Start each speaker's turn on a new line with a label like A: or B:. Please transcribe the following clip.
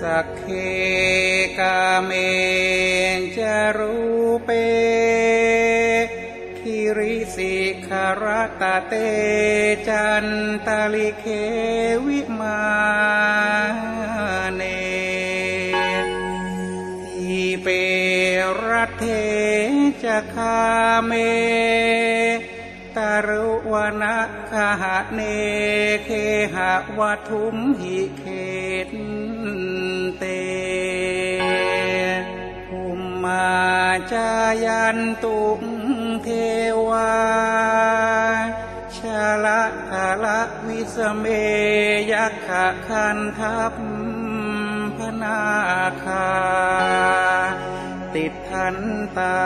A: สักเคกาเมจารูเปคิริสิขารตะเตจันตาลิเควิมาเนทีเปรัตเทจะคาเม วนะคหะเนเคหะวัทุมหิเขตเตภุมมาจายันตุงเทวาชาละทาละวิสเมยักขะคันทัพพนาคาติดทันตา